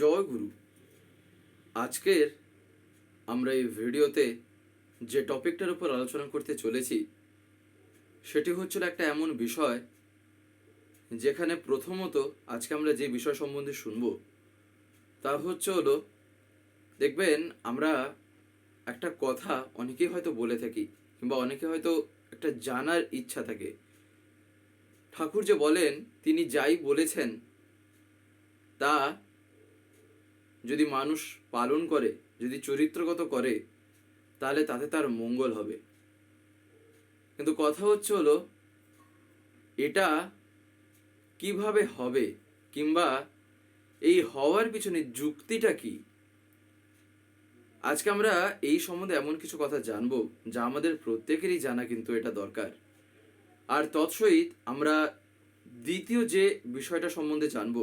জয় গুরু। আজকের আমরা এই ভিডিওতে যে টপিকটার উপর আলোচনা করতে চলেছি, সেটি হচ্ছিল একটা এমন বিষয় যেখানে প্রথমত আজকে আমরা যে বিষয় সম্বন্ধে শুনব, তা হচ্ছে হলো, দেখবেন আমরা একটা কথা অনেকেই হয়তো বলে থাকি কিংবা অনেকে হয়তো একটা জানার ইচ্ছা থাকে। ঠাকুর যে বলেন, তিনি যাই বলেছেন, তা যদি মানুষ পালন করে, যদি চরিত্রগত করে, তাহলে তাতে তার মঙ্গল হবে। কিন্তু কথা হচ্ছে হলো, এটা কীভাবে হবে কিংবা এই হওয়ার পিছনে যুক্তিটা কি? আজকে আমরা এই সম্বন্ধে এমন কিছু কথা জানব যা আমাদের প্রত্যেকেরই জানা কিন্তু এটা দরকার। আর তৎসহিত আমরা দ্বিতীয় যে বিষয়টা সম্বন্ধে জানব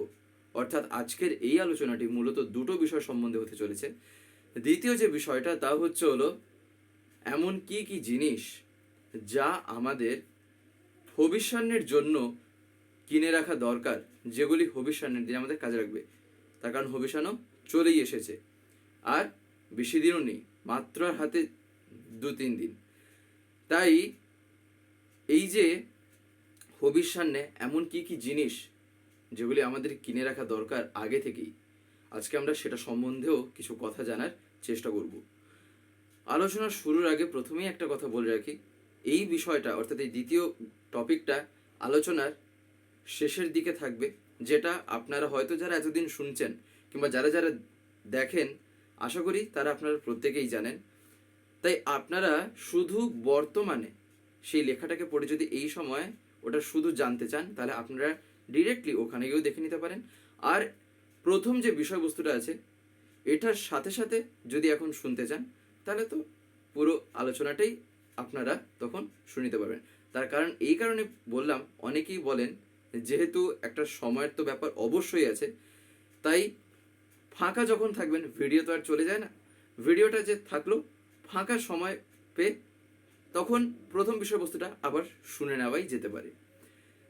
অর্থাৎ আজকের এই আলোচনাটি মূলত দুটো বিষয় সম্বন্ধে হতে চলেছে। দ্বিতীয় যে বিষয়টা, তা হচ্ছে হলো, এমন কি কি জিনিস যা আমাদের ভবিষ্যান্নের জন্য কিনে রাখা দরকার, যেগুলি ভবিষ্যান্নের দিনে আমাদের কাজে রাখবে তার কারণ ভবিষ্যানও চলেই এসেছে। আর বেশি দিনও নেই, মাত্র হাতে দু তিন দিন। তাই এই যে ভবিষ্যান্নে এমন কি কি জিনিস যেগুলি আমাদের কিনে রাখা দরকার আগে থেকেই। আজকে আমরা সেটা সম্বন্ধেও কিছু কথা জানার চেষ্টা করব। আলোচনা শুরুর আগে প্রথমেই একটা কথা বলে রাখি। এই বিষয়টা, অর্থাৎ এই দ্বিতীয় টপিকটা আলোচনার শেষের দিকে থাকবে, যেটা আপনারা হয়তো যারা এতদিন শুনছেন কিংবা যারা যারা দেখেন, আশা করি তারা আপনারা প্রত্যেকেই জানেন। তাই আপনারা শুধু বর্তমানে সেই লেখাটাকে পড়ে যদি এই সময় ওটা শুধু জানতে চান, তাহলে আপনারা ডিরেক্টলি ওখানে গিয়েও দেখে নিতে পারেন। আর প্রথম যে বিষয়বস্তুটা আছে, এটার সাথে সাথে যদি এখন শুনতে চান, তাহলে তো পুরো আলোচনাটাই আপনারা তখন শুনিতে পারবেন। তার কারণ এই কারণে বললাম, অনেকেই বলেন যেহেতু একটা সময়ের তো ব্যাপার অবশ্যই আছে, তাই ফাঁকা যখন থাকবেন, ভিডিও তো আর চলে যায় না। ভিডিওটা যে থাকল, ফাঁকা সময় পেয়ে তখন প্রথম বিষয়বস্তুটা আবার শুনে নেওয়াই যেতে পারে।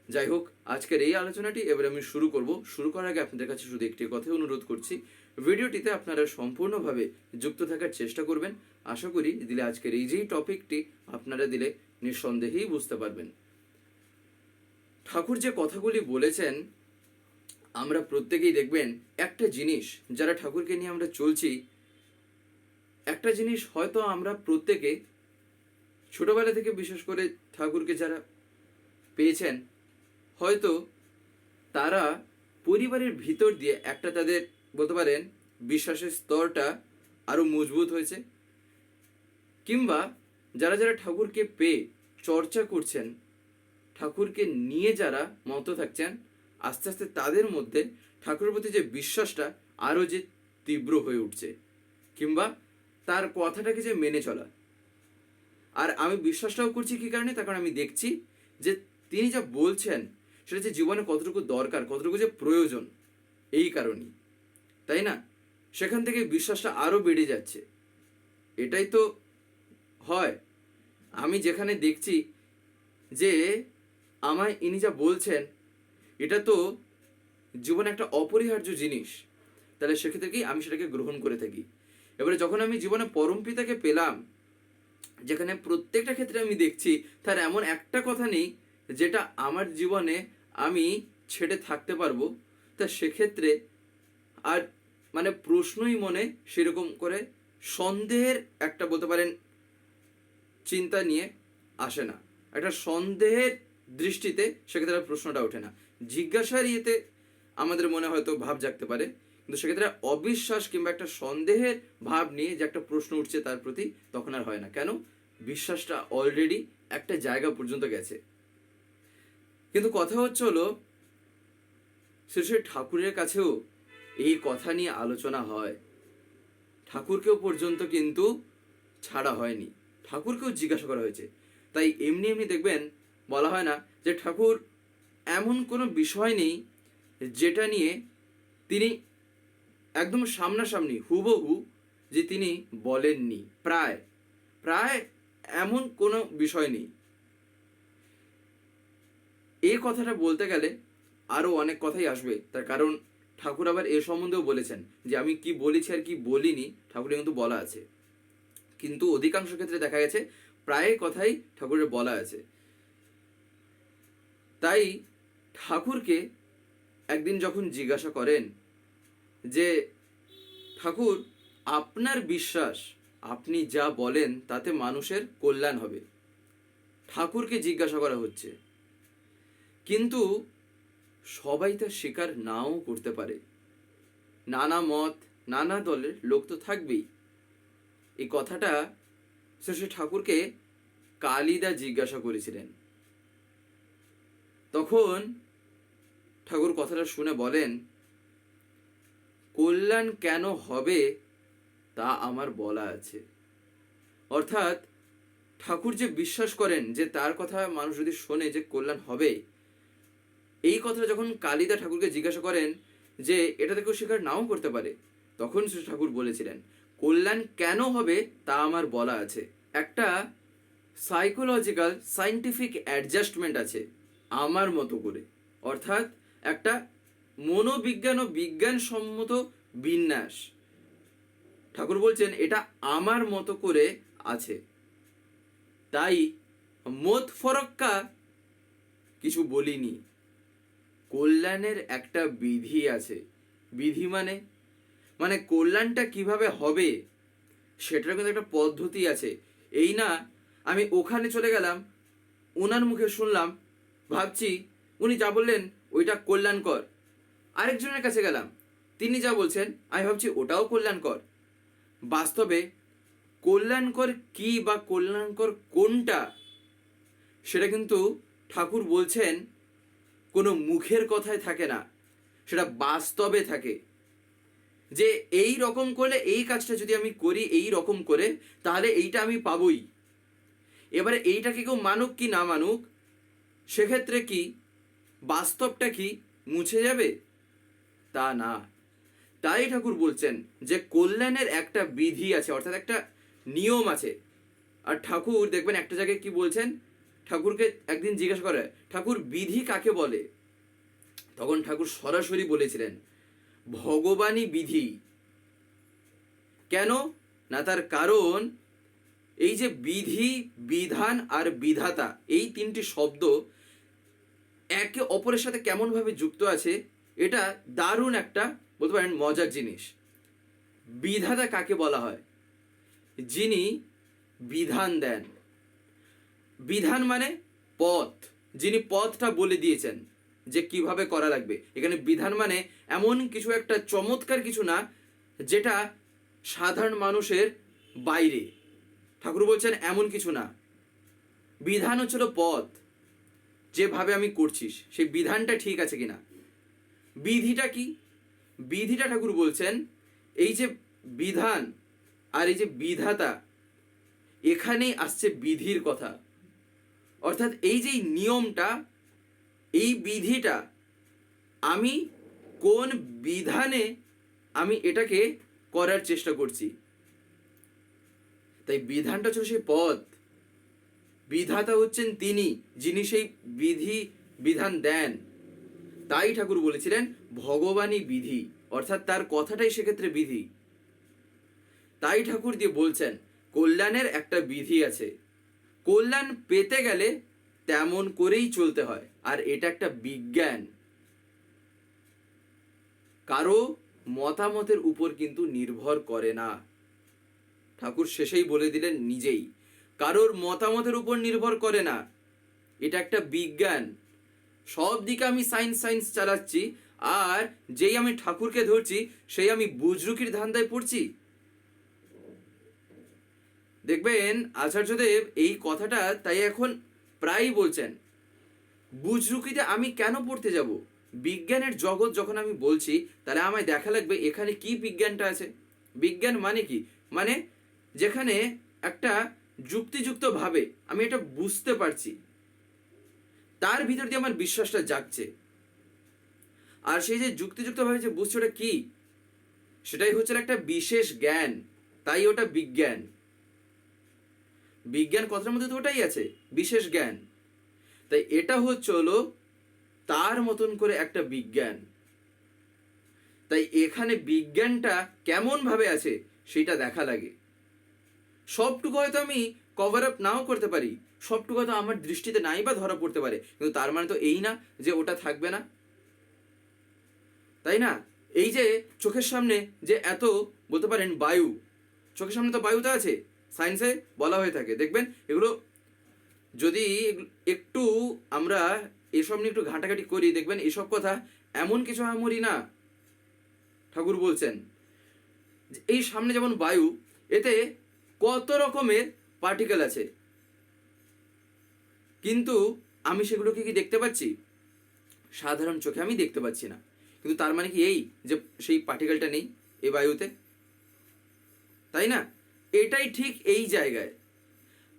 যাই হোক, আজকের এই আলোচনাটি এবার আমি শুরু করব। শুরু করার আগে আপনাদের কাছে শুধু একটি কথা অনুরোধ করছি। ভিডিওটিতে আপনারা সম্পূর্ণভাবে যুক্ত থাকার চেষ্টা করবেন। আশা করি দিলে আজকের এই যেই টপিকটি আপনারা দিলে নিঃসন্দেহেই বুঝতে পারবেন। ঠাকুর যে কথাগুলি বলেছেন, আমরা প্রত্যেকেই দেখবেন একটা জিনিস, যারা ঠাকুরকে নিয়ে আমরা চলছি, একটা জিনিস হয়তো আমরা প্রত্যেকে ছোটবেলা থেকে বিশেষ করে ঠাকুরকে যারা পেয়েছেন হয়তো তারা পরিবারের ভিতর দিয়ে একটা তাদের, বলতে পারেন, বিশ্বাসের স্তরটা আরও মজবুত হয়েছে। কিংবা যারা যারা ঠাকুরকে পেয়ে চর্চা করছেন, ঠাকুরকে নিয়ে যারা মত থাকছেন, আস্তে আস্তে তাদের মধ্যে ঠাকুরের প্রতি যে বিশ্বাসটা আরও যে তীব্র হয়ে উঠছে, কিংবা তার কথাটাকে যে মেনে চলা। আর আমি বিশ্বাসটাও করছি কি কারণে? তার আমি দেখছি যে তিনি যা বলছেন সেটা যে জীবনে কতটুকু দরকার, কতটুকু যে প্রয়োজন, এই কারণেই। তাই না? সেখান থেকে বিশ্বাসটা আরও বেড়ে যাচ্ছে। এটাই তো হয়। আমি যেখানে দেখছি যে আমায় ইনি যা বলছেন, এটা তো জীবনে একটা অপরিহার্য জিনিস। তাহলে সেক্ষেত্রে কি আমি সেটাকে গ্রহণ করে থাকি? এবারে যখন আমি জীবনে পরম পিতাকে পেলাম, যেখানে প্রত্যেকটা ক্ষেত্রে আমি দেখছি, তার এমন একটা কথা নেই, যেটা আমার জীবনে আমি ছেড়ে থাকতে পারব, তা সেক্ষেত্রে আর মানে প্রশ্নই মনে সেরকম করে সন্দেহের একটা বলতে পারেন চিন্তা নিয়ে আসে না। একটা সন্দেহের দৃষ্টিতে সেক্ষেত্রে প্রশ্নটা ওঠে না। জিজ্ঞাসার ইয়েতে আমাদের মনে হয়তো ভাব জাগতে পারে, কিন্তু সেক্ষেত্রে অবিশ্বাস কিংবা একটা সন্দেহের ভাব নিয়ে যে একটা প্রশ্ন উঠছে তার প্রতি তখন আর হয় না। কেন? বিশ্বাসটা অলরেডি একটা জায়গা পর্যন্ত গেছে। কিন্তু কথা হচ্ছে হলো, শ্রী ঠাকুরের কাছেও এই কথা নিয়ে আলোচনা হয়। ঠাকুরকেও পর্যন্ত কিন্তু ছাড়া হয়নি। ঠাকুরকেও জিজ্ঞাসা করা হয়েছে। তাই এমনি এমনি দেখবেন, বলা হয় না যে ঠাকুর এমন কোনো বিষয় নেই যেটা নিয়ে তিনি একদম সামনাসামনি, হুবহু যে তিনি বলেননি। প্রায় প্রায় এমন কোনো বিষয় নেই। এই কথাটা বলতে গেলে আরও অনেক কথাই আসবে। তার কারণ ঠাকুর আবার এ সম্বন্ধেও বলেছেন যে, আমি কি বলেছি আর কি বলিনি, ঠাকুরে কিন্তু বলা আছে। কিন্তু অধিকাংশ ক্ষেত্রে দেখা গেছে প্রায় কথাই ঠাকুরের বলা আছে। তাই ঠাকুরকে একদিন যখন জিজ্ঞাসা করেন যে, ঠাকুর, আপনার বিশ্বাস, আপনি যা বলেন, তাতে মানুষের কল্যাণ হবে। ঠাকুরকে জিজ্ঞাসা করা হচ্ছে। কিন্তু সবাই তা স্বীকার নাও করতে পারে। নানা মত, নানা দলের লোক তো থাকবেই। এই কথাটা শ্রী ঠাকুরকে কালিদা জিজ্ঞাসা করেছিলেন। তখন ঠাকুর কথাটা শুনে বলেন, কল্যাণ কেন হবে তা আমার বলা আছে। অর্থাৎ ঠাকুর যে বিশ্বাস করেন যে তার কথা মানুষ যদি শোনে যে কল্যাণ হবে এই কথাটা যখন কালিদা ঠাকুরকে জিজ্ঞাসা করেন যে এটা কেউ স্বীকার নাও করতে পারে? তখন শ্রী ঠাকুর বলেছিলেন, কল্যাণ কেন হবে তা আমার বলা আছে। একটা সাইকোলজিক্যাল সাইন্টিফিক অ্যাডজাস্টমেন্ট আছে, আমার মতো করে। অর্থাৎ একটা মনোবিজ্ঞান ও বিজ্ঞানসম্মত বিন্যাস। ঠাকুর বলছেন, এটা আমার মতো করে আছে। তাই মত ফরক্কা কিছু বলিনি। কল্যাণের একটা বিধি আছে। বিধি মানে? মানে কল্যাণটা কীভাবে হবে? সেটার কিন্তু একটা পদ্ধতি আছে। এই না, আমি ওখানে চলে গেলাম ওনার মুখে শুনলাম, ভাবছি উনি যা বললেন ওইটা কল্যাণকর। আরেকজনের কাছে গেলাম, তিনি যা বলছেন, আমি ভাবছি ওটাও কল্যাণকর। বাস্তবে কল্যাণকর কি বা কল্যাণকর কোনটা, সেটা কিন্তু ঠাকুর বলছেন কোনো মুখের কথায় থাকে না, সেটা বাস্তবে থাকে। যে এই রকম করলে এই কাজটা যদি আমি করি এই রকম করে, তাহলে এইটা আমি পাবই। এবারে এইটাকে কেউ মানুক কি না মানুক, সেক্ষেত্রে কি, বাস্তবটা কি মুছে যাবে? তা না। তাই ঠাকুর বলছেন যে কল্যাণের একটা বিধি আছে, অর্থাৎ একটা নিয়ম আছে। আর ঠাকুর দেখবেন একটা জায়গায় কি বলছেন? ঠাকুরকে একদিন জিজ্ঞাসা করে, ঠাকুর, বিধি কাকে বলে? তখন ঠাকুর সরাসরি বলেছিলেন, ভগবানই বিধি। কেন? না, তার কারণ এই যে বিধি, বিধান আর বিধাতা, এই তিনটি শব্দ একে অপরের সাথে কেমনভাবে যুক্ত আছে, এটা দারুণ একটা বলতে পারেন মজার জিনিস। বিধাতা কাকে বলা হয়? যিনি বিধান দেন। বিধান মানে পথ। যিনি পথটা বলে দিয়েছেন যে কীভাবে করা লাগবে। এখানে বিধান মানে এমন কিছু একটা চমৎকার কিছু না, যেটা সাধারণ মানুষের বাইরে। ঠাকুর বলছেন, এমন কিছু না। বিধান হচ্ছিল পথ। যেভাবে আমি করছিস, সেই বিধানটা ঠিক আছে কিনা? বিধিটা কি? বিধিটা ঠাকুর বলছেন, এই যে বিধান আর এই যে বিধাতা, এখানেই আসছে বিধির কথা। অর্থাৎ এই যে নিয়মটা, এই বিধিটা, আমি কোন বিধানে আমি এটাকে করার চেষ্টা করছি? তাই বিধানটা হচ্ছে সেই পথ বিধাতা হচ্ছেন তিনি, যিনি সেই বিধি, বিধান দেন। তাই ঠাকুর বলেছিলেন, ভগবানই বিধি, অর্থাৎ তার কথাটাই সেক্ষেত্রে বিধি। তাই ঠাকুর দিয়ে বলছেন, কল্যাণের একটা বিধি আছে। কল্যাণ পেতে গেলে তেমন করেই চলতে হয়। আর এটা একটা বিজ্ঞান। কারও মতামতের উপর কিন্তু নির্ভর করে না। ঠাকুর শেষেই বলে দিলেন নিজেই। কারোর মতামতের উপর নির্ভর করে না। এটা একটা বিজ্ঞান। সব দিকে আমি সায়েন্স সায়েন্স চালাচ্ছি, আর যেই আমি ঠাকুরকে ধরছি, সেই আমি বুজরুকির ধান্দায় পড়ছি। দেখবেন আচার্যদেব এই কথাটা তাই এখন প্রায়ই বলছেন। বুজরুকিতে আমি কেন পড়তে যাব? বিজ্ঞানের জগৎ যখন আমি বলছি, তাহলে আমায় দেখা লাগবে এখানে কি বিজ্ঞানটা আছে? বিজ্ঞান মানে কি? মানে যেখানে একটা যুক্তিযুক্ত ভাবে আমি এটা বুঝতে পারছি। তার ভিতর দিয়ে আমার বিশ্বাসটা জাগছে। আর সেই যে যুক্তিযুক্তভাবে যে বুঝছে ওটা কি? সেটাই হচ্ছে একটা বিশেষ জ্ঞান, তাই ওটা বিজ্ঞান। বিজ্ঞান কথার মধ্যে তো ওটাই আছে, বিশেষ জ্ঞান। তাই এটা হচ্ছে হলো তার মতন করে একটা বিজ্ঞান। তাই এখানে বিজ্ঞানটা কেমন ভাবে আছে সেটা দেখা লাগে। সবটুকু হয়তো আমি কভার আপ নাও করতে পারি, সবটুকু হয়তো আমার দৃষ্টিতে নাই বা ধরা পড়তে পারে, কিন্তু তার মানে তো এই না যে ওটা থাকবে না। তাই না? এই যে চোখের সামনে যে এত বলতে পারেন বায়ু, চোখের সামনে তো বায়ুটা আছে সায়েন্সে বলা হয়ে থাকে। দেখবেন এগুলো যদি একটু আমরা এসব নিয়ে একটু ঘাঁটাঘাঁটি করি, দেখবেন এসব কথা এমন কিছু আমরি না, ঠাকুর বলছেন। এই সামনে যেমন বায়ু, এতে কত রকমের পার্টিকেল আছে। কিন্তু আমি সেগুলোকে কি দেখতে পাচ্ছি? সাধারণ চোখে আমি দেখতে পাচ্ছি না। কিন্তু তার মানে কি এই যে সেই পার্টিকেলটা নেই এই বায়ুতে? তাই না? এটাই ঠিক এই জায়গায়।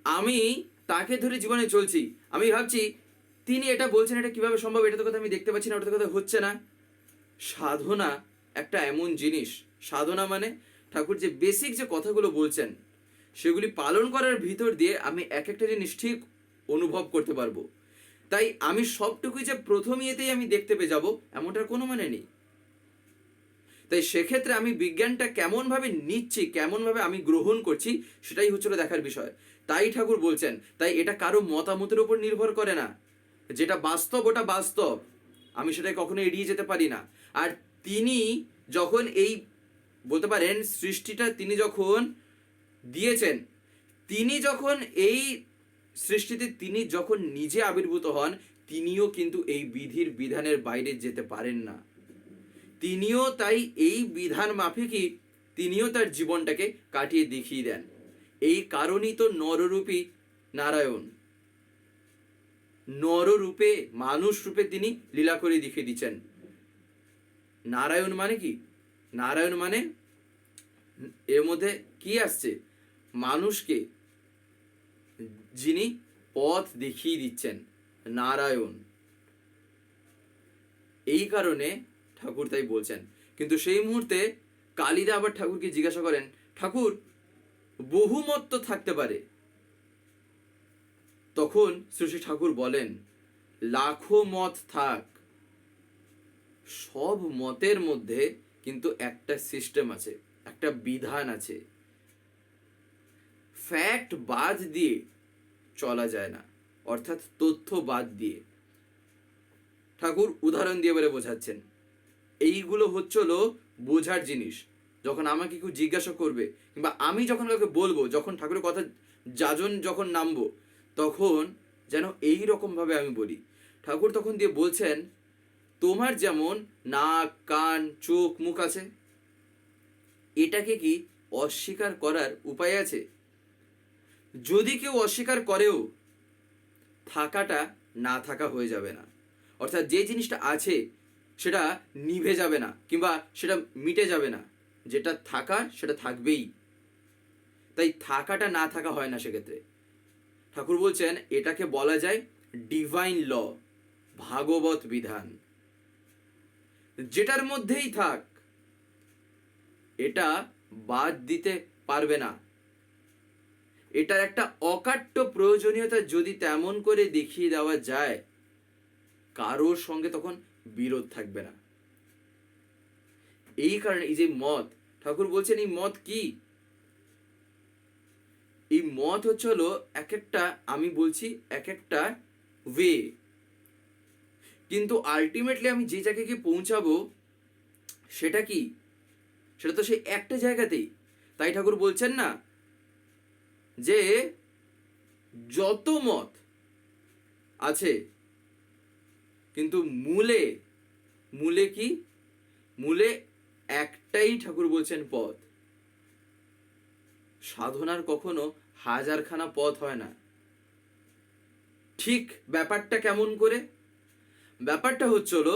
আমি তাকে ধরে জীবনে চলছি। আমি ভাবছি, তিনি এটা বলছেন, এটা কীভাবে সম্ভব? এটা তো কথা আমি দেখতে পাচ্ছি না, ওটা তো কথা হচ্ছে না। সাধনা একটা এমন জিনিস। সাধনা মানে ঠাকুর যে বেসিক যে কথাগুলো বলছেন, সেগুলি পালন করার ভিতর দিয়ে আমি এক একটা জিনিস ঠিক অনুভব করতে পারব। তাই আমি সবটুকুই যে প্রথম ইয়েতেই আমি দেখতে পেয়ে যাব, এমনটার কোনো মানে নেই। তাই সেক্ষেত্রে আমি বিজ্ঞানটা কেমনভাবে নিচ্ছি, কেমনভাবে আমি গ্রহণ করছি, সেটাই হচ্ছিল দেখার বিষয়। তাই ঠাকুর বলছেন, তাই এটা কারও মতামতের উপর নির্ভর করে না। যেটা বাস্তব, ওটা বাস্তব। আমি সেটা কখনো এড়িয়ে যেতে পারি না। আর তিনি যখন এই, বলতে পারেন, সৃষ্টিটা তিনি যখন দিয়েছেন, তিনি যখন এই সৃষ্টিতে তিনি যখন নিজে আবির্ভূত হন, তিনিও কিন্তু এই বিধির বিধানের বাইরে যেতে পারেন না। তিনিও তাই এই বিধান মাফিকই তিনিও তার জীবনটাকে কাটিয়ে দেখিয়ে দেন। এই কারণেই তো নররূপী নারায়ণ। নররূপে মানুষ রূপে তিনি লীলা করে দেখিয়ে দিচ্ছেন। নারায়ণ মানে কি? নারায়ণ মানে এর মধ্যে কি আসছে? মানুষকে যিনি পথ দেখিয়ে দিচ্ছেন, নারায়ণ। এই কারণে ঠাকুর তাই বলছেন। কিন্তু সেই মুহূর্তে কালিদা আবার ঠাকুরকে জিজ্ঞাসা করেন, ঠাকুর বহুমত তো থাকতে পারে? তখন শ্রী ঠাকুর বলেন, লাখো মত থাক। সব মতের মধ্যে কিন্তু একটা সিস্টেম আছে, একটা বিধান আছে। ফ্যাক্ট বাদ দিয়ে চলা যায় না, অর্থাৎ তথ্য বাদ দিয়ে। ঠাকুর উদাহরণ দিয়ে বলে বোঝাচ্ছেন। এইগুলো হচ্ছিল বোঝার জিনিস। যখন আমাকে কেউ জিজ্ঞাসা করবে, কিংবা আমি যখন কাউকে বলব, যখন ঠাকুরের কথা যাজন যখন নামবো, তখন যেন এই রকমভাবে আমি বলি। ঠাকুর তখন দিয়ে বলছেন, তোমার যেমন নাক, কান, চোখ, মুখ আছে, এটাকে কি অস্বীকার করার উপায় আছে? যদি কেউ অস্বীকার করেও, থাকাটা না থাকা হয়ে যাবে না। অর্থাৎ যে জিনিসটা আছে সেটা নিভে যাবে না, কিংবা সেটা মিটে যাবে না। যেটা থাকা সেটা থাকবেই। তাই থাকাটা না থাকা হয় না সেক্ষেত্রে। ঠাকুর বলছেন, এটাকে বলা যায় ডিভাইন ল ভাগবত বিধান। যেটার মধ্যেই থাক, এটা বাদ দিতে পারবে না। এটার একটা অকাট্য প্রয়োজনীয়তা যদি তেমন করে দেখিয়ে দেওয়া যায়, কারোর সঙ্গে তখন বিরোধ থাকবে না। এই কারণে এই যে মত ঠাকুর বলছেন এই মত কি? এই মত হচ্ছে হলো এক একটা, আমি বলছি এক একটা ওয়ে কিন্তু আলটিমেটলি আমি যে জায়গায় গিয়ে পৌঁছাবো, সেটা কি? সেটা তো সেই একটা জায়গাতেই। তাই ঠাকুর বলছেন না যে যত মত আছে কিন্তু মূলে মূলে কি? মূলে একটাই ঠাকুর বলছেন পথ। সাধনার কখনো হাজারখানা পথ হয় না। ঠিক ব্যাপারটা কেমন করে? ব্যাপারটা হচ্ছিল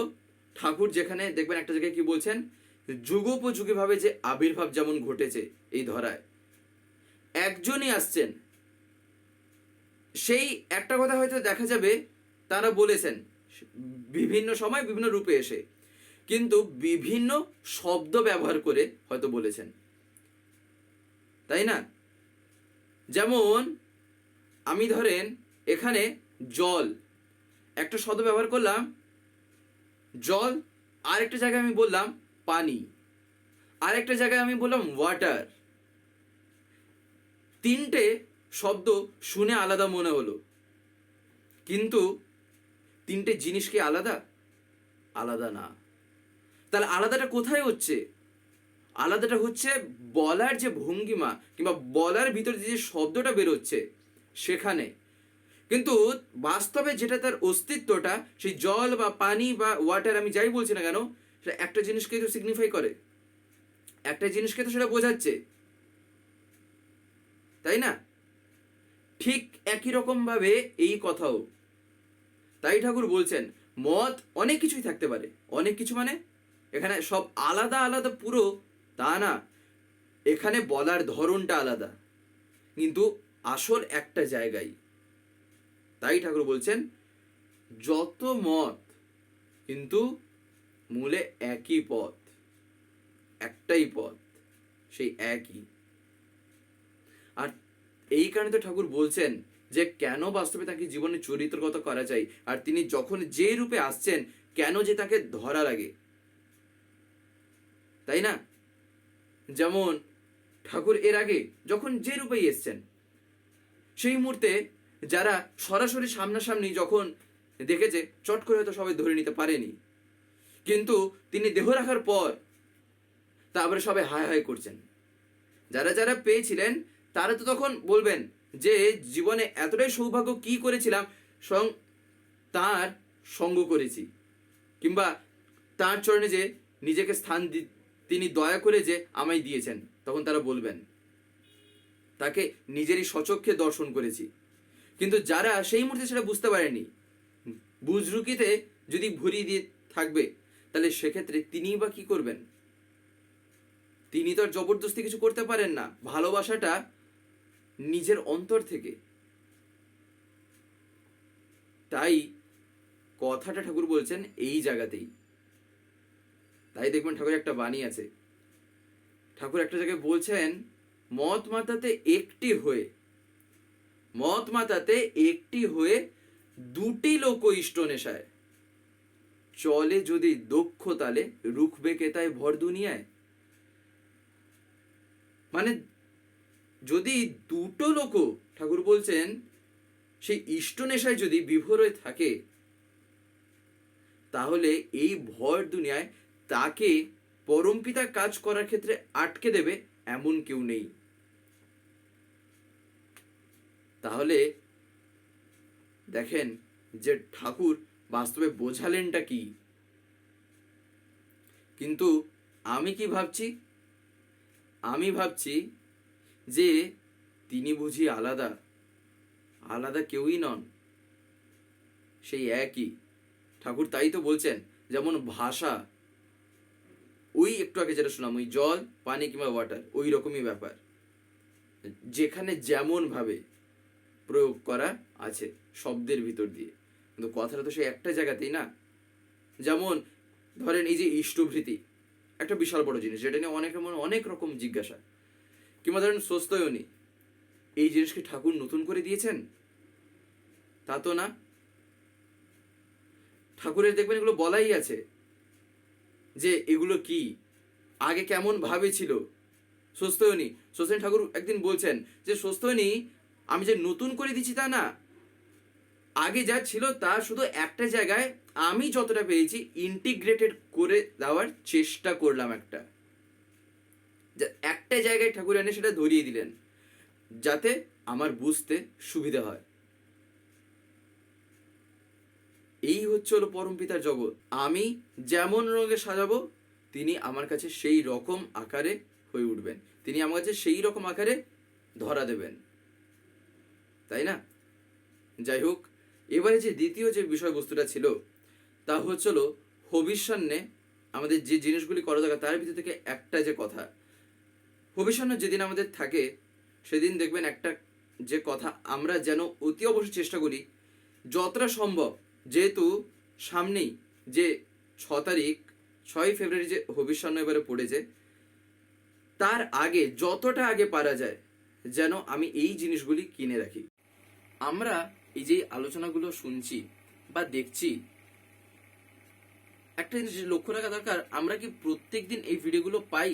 ঠাকুর যেখানে, দেখবেন একটা জায়গায় কি বলছেন? যুগোপযোগী ভাবে যে আবির্ভাব যেমন ঘটেছে এই ধরায়, একজনই আসছেন। সেই একটা কথা হয়তো দেখা যাবে, তারা বলেছেন বিভিন্ন সময় বিভিন্ন রূপে এসে। কিন্তু বিভিন্ন শব্দ ব্যবহার করে হয়তো বলেছেন। তাই না? যেমন, আমি ধরেন এখানে জল, একটা শব্দ ব্যবহার করলাম, জল আর একটা জায়গায় আমি বললাম পানি আর একটা জায়গায় আমি বললাম ওয়াটার তিনটে শব্দ শুনে আলাদা মনে হলো। কিন্তু তিনটে জিনিস কি আলাদা? আলাদা না। তাহলে আলাদাটা কোথায় হচ্ছে? আলাদাটা হচ্ছে বলার যে ভঙ্গিমা কিংবা বলার ভিতরে যে শব্দটা বেরোচ্ছে, সেখানে। কিন্তু বাস্তবে যেটা তার অস্তিত্বটা, সেই জল বা পানি বা ওয়াটার আমি যাই বলছি না কেন, সেটা একটা জিনিসকে তো সিগনিফাই করে। একটা জিনিসকে তো সেটা বোঝাচ্ছে। তাই না? ঠিক একই রকম ভাবে এই কথাও। তাই ঠাকুর বলছেন মত অনেক কিছুই থাকতে পারে। অনেক কিছু মানে? এখানে সব আলাদা আলাদা পুরো, তা না। এখানে বলার ধরনটা আলাদা। কিন্তু আসল একটা জায়গায়। তাই ঠাকুর বলছেন, যত মত কিন্তু মূলে একই পথ একটাই পথ সেই একই। আর এই কারণে তো ঠাকুর বলছেন যে কেন বাস্তবে তাকে জীবনে চরিত্রগত করা যায় আর তিনি যখন যে রূপে আসছেন, কেন যে তাকে ধরা লাগে। তাই না? যেমন ঠাকুর এর আগে যখন যে রূপেই এসছেন, সেই মুহূর্তে যারা সরাসরি সামনাসামনি যখন দেখেছে, চট করে হয়তো সবাই ধরে নিতে পারেনি। কিন্তু তিনি দেহ রাখার পর তারপরে সবাই হায় হায় করছেন। যারা যারা পেয়েছিলেন, তারা তো তখন বলবেন যে জীবনে এতটাই সৌভাগ্য কি করেছিলাম? স্বয়ং তার সঙ্গ করেছি। কিংবা তার চরণে যে নিজেকে স্থান তিনি দয়া করে যে আমায় দিয়েছেন, তখন তারা বলবেন, তাকে নিজেরই সচক্ষে দর্শন করেছি। কিন্তু যারা সেই মুহূর্তে সেটা বুঝতে পারেনি, বুজরুকিতে যদি ভরিয়ে দিয়ে থাকবে, তাহলে সেক্ষেত্রে তিনিই বা কি করবেন? তিনি তো আর জবরদস্তি কিছু করতে পারেন না। ভালোবাসাটা নিজের অন্তর থেকে। তাই কথাটা ঠাকুর বলছেন এই জায়গাতেই। তাই দেখবেন ঠাকুর একটা বাণী আছে। ঠাকুর একটা জায়গায় বলছেন, মত মাতাতে একটি হয়ে, মত মাতাতে একটি হয়ে দুটি লোক ইষ্ট নেশায়। চলে যদি দক্ষ তালে, রুখবে কেতায় ভর দুনিয়ায়? মানে যদি দুটো লোক ঠাকুর বলছেন, সেই ইষ্ট নেশায় যদি বিভোর হয়ে থাকে, তাহলে এই ভর দুনিয়ায় তাকে পরমপিতা কাজ করার ক্ষেত্রে আটকে দেবে এমন কেউ নেই। তাহলে দেখেন যে ঠাকুর বাস্তবে বোঝালেনটা কি। কিন্তু আমি কি ভাবছি? আমি ভাবছি যে তিনি বুঝি আলাদা আলাদা কেউই নন। সেই একই। ঠাকুর তাই তো বলছেন, যেমন ভাষা। ওই একটু আগে যেটা শুনলাম, ওই জল, পানি কিংবা ওয়াটার ওই রকমই ব্যাপার। যেখানে যেমন ভাবে প্রয়োগ করা আছে শব্দের ভিতর দিয়ে। কিন্তু কথাটা তো সেই একটা জায়গাতেই না। যেমন ধরেন এই যে ইষ্টভৃতি, একটা বিশাল বড় জিনিস, যেটা নিয়ে অনেক মনে অনেক রকম জিজ্ঞাসা। কিংবা ধরেন স্বস্তয়নী, এই জিনিসকে ঠাকুর নতুন করে দিয়েছেন? তা তো না। ঠাকুরের দেখবেন এগুলো বলাই আছে যে এগুলো কি? আগে কেমন ভাবে ছিল? স্বস্তয়নী স্বস্তয়নী ঠাকুর একদিন বলছেন যে, স্বস্তয়নী, আমি যে নতুন করে দিচ্ছি তা না। আগে যা ছিল তা শুধু একটা জায়গায় আমি যতটা পেয়েছি ইন্টিগ্রেটেড করে দেওয়ার চেষ্টা করলাম একটা। একটা জায়গায় ঠাকুর এনে সেটা ধরিয়ে দিলেন, যাতে আমার বুঝতে সুবিধা হয়। এই হচ্ছে হলো পরম পিতার জগৎ। আমি যেমন রঙে সাজাবো, তিনি আমার কাছে সেই রকম আকারে হয়ে উঠবেন। তিনি আমার কাছে সেই রকম আকারে ধরা দেবেন। তাই না? যাই হোক, এবারে যে দ্বিতীয় যে বিষয়বস্তুটা ছিল, তা হচ্ছিল হবিষ্যান্নে আমাদের যে জিনিসগুলি করা দরকার, তার ভিতর থেকে একটা যে কথা হবিষ্যান্ন যেদিন আমাদের থাকে, সেদিন দেখবেন একটা যে কথা, আমরা যেন অতি অবশ্যই চেষ্টা করি, যতটা সম্ভব, যেহেতু সামনেই যে ছ তারিখ, ছয় ফেব্রুয়ারি যে হবিষ্যান্ন এবারে পড়েছে, তার আগে, যতটা আগে পারা যায়, যেন আমি এই জিনিসগুলি কিনে রাখি। আমরা এই যে আলোচনাগুলো শুনছি বা দেখছি, একটা জিনিস লক্ষ্য রাখা দরকার, আমরা কি প্রত্যেকদিন এই ভিডিওগুলো পাই?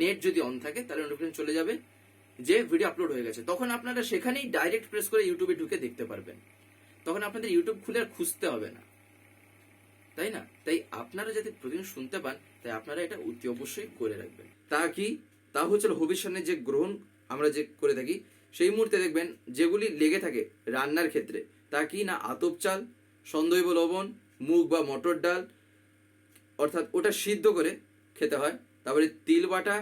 নেট যদি অন থাকে, তাহলে নোটিফিকেশন চলে যাবে, যে ভিডিও আপলোড হয়ে গেছে। তখন আপনারা সেখানেই ডাইরেক্ট প্রেস করে ইউটিউবে ঢুকে দেখতে পারবেন। তখন আপনাদের ইউটিউব খুলে আর খুঁজতে হবে না। তাই না? তাই আপনারা যাতে প্রতিদিন শুনতে পান, তাই আপনারা এটা অতি অবশ্যই করে রাখবেন। তা কি? তা হচ্ছে ভবিষ্যতে যে গ্রহণ আমরা যে করে থাকি, সেই মুহূর্তে দেখবেন যেগুলি লেগে থাকে রান্নার ক্ষেত্রে, তা কি না আতপ চাল সন্দৈব লবণ, মুগ বা মটর ডাল, অর্থাৎ ওটা সিদ্ধ করে খেতে হয়। তারপরে তিল বাটা,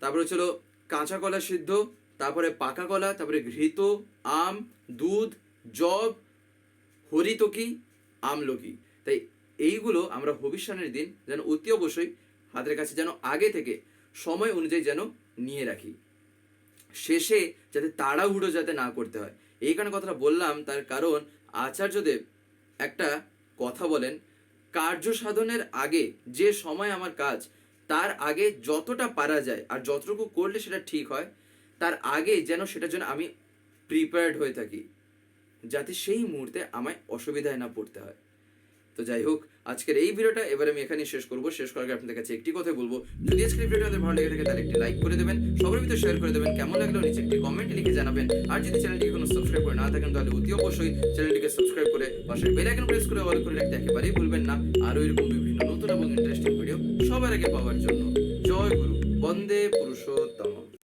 তারপরে হচ্ছিল কাঁচা কলা সিদ্ধ, তারপরে পাকা কলা, তারপরে ঘৃত, আম, দুধ জব হরিতকি আমলকি তাই এইগুলো আমরা ভবিষ্যতের দিন যেন অতি অবশ্যই হাতের কাছে যেন আগে থেকে সময় অনুযায়ী যেন নিয়ে রাখি। শেষে যাতে তাড়াহুড়ো যাতে না করতে হয়। এই কারণে কথাটা বললাম, তার কারণ আচার্যদেব একটা কথা বলেন, কার্য সাধনের আগে যে সময় আমার কাজ তার আগে যতটা পারা যায় আর যতটুকু করলে সেটা ঠিক হয়, তার আগে যেন সেটার জন্য আমি প্রিপেয়ার্ড হয়ে থাকি, যাতে সেই মুহূর্তে আমায় অসুবিধায় না পড়তে হয়। তো যাই হোক, আজকের এই ভিডিওটা এবার আমি এখানে শেষ করব। শেষ করার আগে আপনাদের কাছে একটি কথা বলব। যদি আজকের ভিডিওটা আপনাদের ভালো লেগে থাকে, তাহলে একটি লাইক করে দেবেন, সবার ভিতরে শেয়ার করে দেবেন, কেমন লাগল নিচে একটি কমেন্ট লিখে জানাবেন। আর যদি চ্যানেলটিকে কোনো সাবস্ক্রাইব করে না থাকেন, তাহলে অতি অবশ্যই চ্যানেলটিকে সাবস্ক্রাইব করে পাশের বেল আইকন প্রেস করে অল করে রাখতে একেবারেই ভুলবেন না। আরও এরকম বিভিন্ন নতুন এবং ইন্টারেস্টিং ভিডিও সবার আগে পাওয়ার জন্য। জয় গুরু। বন্দে পুরুষোত্তম।